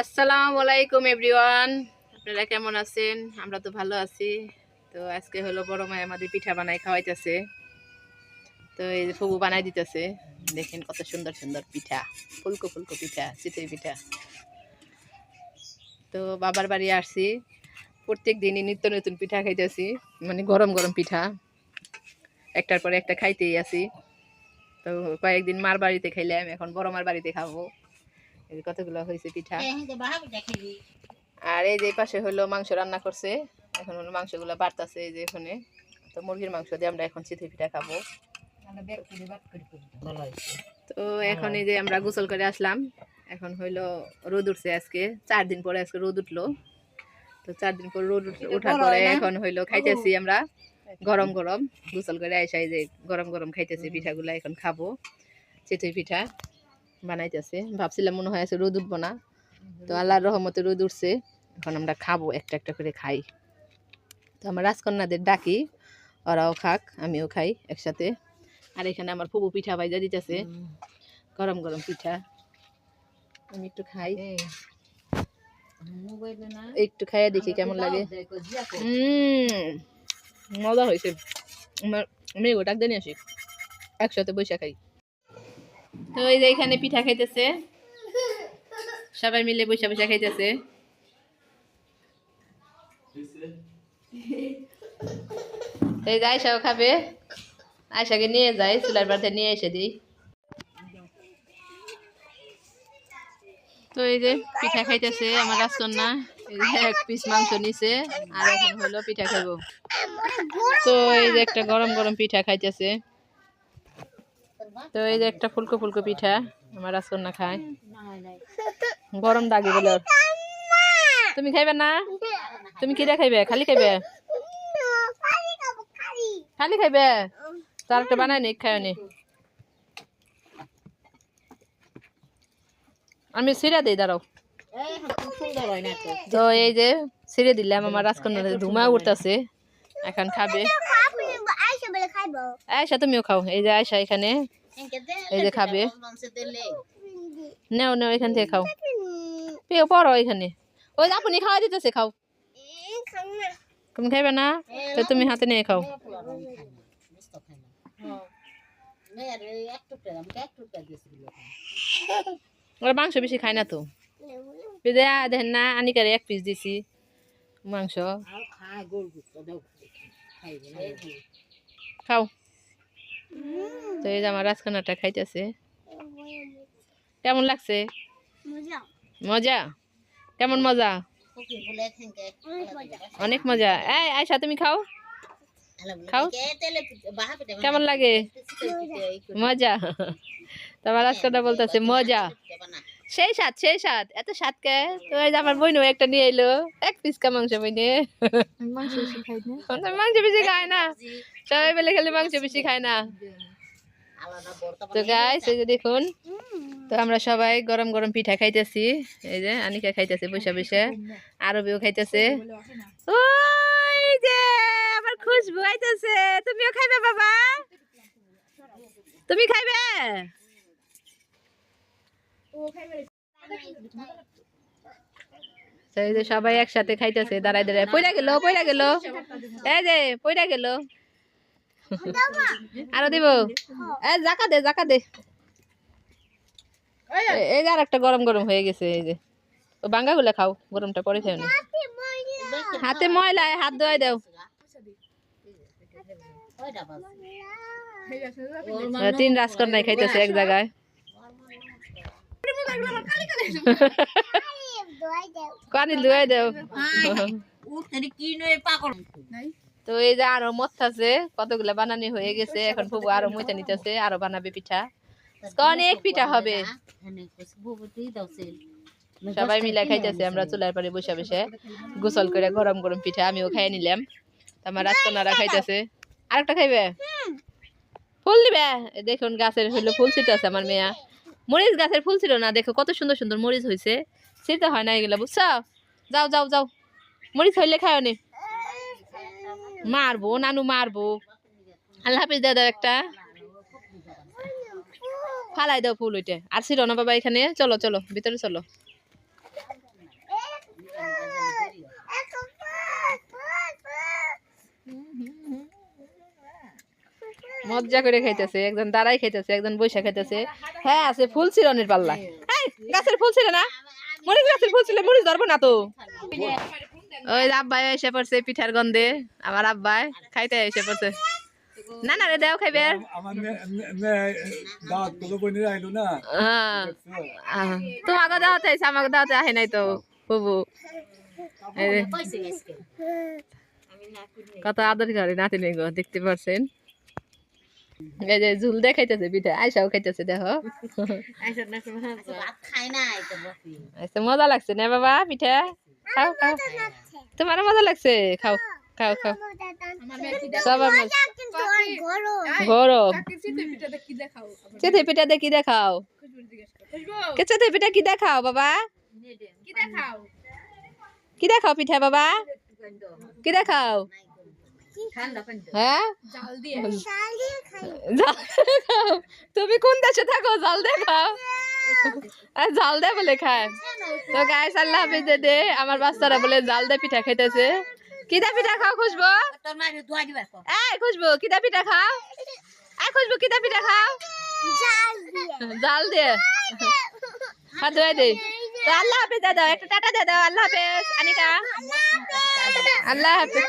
আসসালামু আলাইকুম এভরিওয়ান, আপনারা কেমন আছেন? আমরা তো ভালো আছি। তো আজকে হলো বড় মায় আমাদের পিঠা বানাই খাওয়াইতেছে। তো এই যে ফুবু বানাই দিতেছে। দেখেন কত সুন্দর সুন্দর পিঠা, ফুলকো ফুলকো পিঠা, চিতই পিঠা। তো বাবার বাড়ি আসছি। প্রত্যেক দিনই নিত্য নতুন পিঠা খাইতেছি মানে গরম গরম পিঠা। একটার পরে একটা খাইতেই আছি। তো কয়েকদিন মার বাড়িতে খাইলাম এখন বড় মার বাড়িতে খাব। এই কতগুলো হয়েছে পিঠা? আর এই যে পাশে হলো মাংস রান্না করছে। এখন হলো মাংসগুলো বাড়তাছে এই যে এখানে। তো মুরগির মাংস দিয়ে আমরা এখন চিথি পিঠা খাব। তো এখন এই যে আমরা গোসল করে আসলাম। এখন হইল রোদ উঠছে আজকে। চার দিন পরে আজকে রোদ উঠল। তো চার দিন পর রোদ উঠ- ওঠার পরে এখন হইল খাইতেছি আমরা গরম গরম। গোসল করে আইসা এই যে গরম গরম খাইতেছি পিঠাগুলো এখন খাব। চিতই পিঠা। বানাইতেছে। ভাবছিলাম মনে হয় আজকে রোদ উঠবো না। তো আল্লাহর রহমতে রোদ উঠছে। এখন আমরা খাব একটা একটা করে খাই। তো আমার রাজকন্যাদের ডাকি ওরাও খাক আমিও খাই একসাথে। আর এখানে আমার ফুবু পিঠা ভাইজা দিতেছে। গরম গরম পিঠা। আমি একটু খাই। না একটু খাইয়ে দেখি কেমন লাগে। মজা হয়েছে আমার মেয়ে ডাক নিয়ে আসি। একসাথে বসে খাই। তো এই যে এখানে পিঠা খাইতেছে। সবাই মিলে বসে বসে খাইতেছে। এই যে আয়সাও খাবে। আয়সাকে নিয়ে যাই, চুলার বাড়িতে নিয়ে এসে দিই। তো এই যে পিঠা খাইতেছে আমার রাজকন্যা। এক পিস মাংস নিছে, আর এখন হলো পিঠা খাব। তো এই যে একটা গরম গরম পিঠা খাইতেছে। তো এই যে একটা ফুলকো ফুলকো পিঠা আমার রাজকন্যা খায়। গরম দাগে বলে। তুমি খাইবে না? তুমি কিরা খাইবে? খালি খাইবে? খালি খাইবে? তার একটা বানাই নি খায় নি। আমি সিরা দিই দাঁড়াও। না তো তো এই যে ছিঁড়ে দিলাম আমার রাজকন্যা ধুমা উঠতেছে এখন খাবে। আয়সা তুমিও খাও। এই যে আয়সা এখানে। এই যে খাবে নেও নেও এখান থেকে খাও পেও পড়ো এখানে ওই যে আপনি খাওয়া দিতেছে খাও তুমি খাইবে না তো তুমি হাতে নিয়ে খাও ওরা মাংস বেশি খায় না তো দেখেন না আনিকারে এক পিস দিছি মাংস খাও তো এই যে আমার রাজখানাটা খাইতেছে। কেমন লাগছে? মজা। কেমন মজা? অনেক মজা। এই আয়সা তুমি খাও? খাও? কেমন লাগে? মজা। তোমার রাজখানা বলতেছে মজা। সেই স্বাদ সেই স্বাদ। এত স্বাদ কে? তো এই যে আমার বইনও একটা নিয়ে এলো এক পিস কা মাংস বইনে। মাংস বেশি খায় না। সবাই মিলে খেলে মাংস বেশি খায় না। তো গাইস এই যে দেখুন তো আমরা সবাই গরম গরম পিঠা খাইতেছি। এই যে আনিকা খাইতেছে বসে বসে। আরবিও খাইতেছে। ওই যে আমার খুশবু আইতেছে। তুমিও খাইবে বাবা? তুমি খাইবে? সবাই একসাথে খাইতেছে দাঁড়ায় দাঁড়ায়। পয়রা গেল পয়রা গেল। এই যে পয়রা গেল। আরও দিব। এ জাকা দে জাকা দে। এই যে আর একটা গরম গরম হয়ে গেছে এই যে। ও বাঙ্গা গুলা খাও গরমটা পরে খাও না। হাতে ময়লা হাত ধোয়াই দাও। তিন রাজকন্যাই খাইতেছে এক জায়গায়। কানি ধুয়াই দাও। তো এই যে আরও মথাছে কতগুলা বানানি হয়ে গেছে, এখন ফুবু আরও মইতে নিতেছে, আরও বানাবে পিঠা। অনেক পিঠা হবে। সবাই মিলে খাইতেছে, আমরা চুলার পাড়ে বসে বসে গোসল করে গরম গরম পিঠা, আমিও খাই নিলাম। আমার রাজকন্যারা খাইতেছে। আরেকটা খাইবে? ফুল দিবে? দেখুন গাছের হইল ফুল ছিটাছে আমার মেয়া। মরিচ গাছের ফুল ছিল না, দেখো কত সুন্দর সুন্দর মরিচ হয়েছে ছিটতে হয় না এগুলো, বুঝছ? যাও যাও যাও। মরিচ হইলে খাও নি। মারবো, নানু মারবো। আল্লাহ হাফিজ দাদা একটা। ফালাই দাও ফুল ওইটা। আর ছিল না বাবা এখানে। চলো চলো, ভিতরে চলো। মজা করে খাইতেছে, একজন দাঁড়াই খাইতেছে, একজন বৈশা খাইতেছে। হ্যাঁ আছে, ফুল চিরনের পাল্লা। গাছের ফুল ছিল না? মরিচ গাছের ফুল ছিল, মরিচ ধরবো না তো? ওই আব্বাই এসে পড়ছে পিঠার গন্ধে আমার আব্বাই খাইতে এসে পড়ছে। না না রে দেও খাইবে। হ্যাঁ। তোমাকে দাওয়াতে আইসে আমাকে দাওয়াতে আহে নাই তো বুবু কত আদর করে নাতিনি গো দেখতে পারছেন? এই যে ঝুল দেখাইতেছে পিঠা আইসাও খাইতেছে দেখো। আইসা না ভাত খাই না এটা বসি আচ্ছা মজা লাগছে না বাবা পিঠা? খাও খাও। তোমার মজা লাগছে? খাও খাও খাও সবার মজা গরম। চেতে পিঠা দেখি দেখাও? কে চেতে পিঠা কি দেখাও বাবা? কি দেখাও? পিঠা বাবা? কি দেখাও? ঠান্ডা পানি হ্যাঁ? তুমি কোন দেশে থাকো? জাল দেখাও আর জাল দে বলে খায়। তো গায়ে আল্লাহ হাফিজ দে দে। আমার বাচ্চারা বলে জাল দে পিঠা খাইতেছে। কিদা পিঠা খাও খুশবো? তোর মাকে দোয়া দিবা কো এই খুশবো কিদা পিঠা খাও? এই খুশবো কিদা পিঠা খাও? জাল দে হাত ধুয়ে দে। তো আল্লাহ হাফিজ দে দাও একটা টাটা দে দাও আল্লাহ হাফিজ। আনিকা আল্লাহ হাফিজ।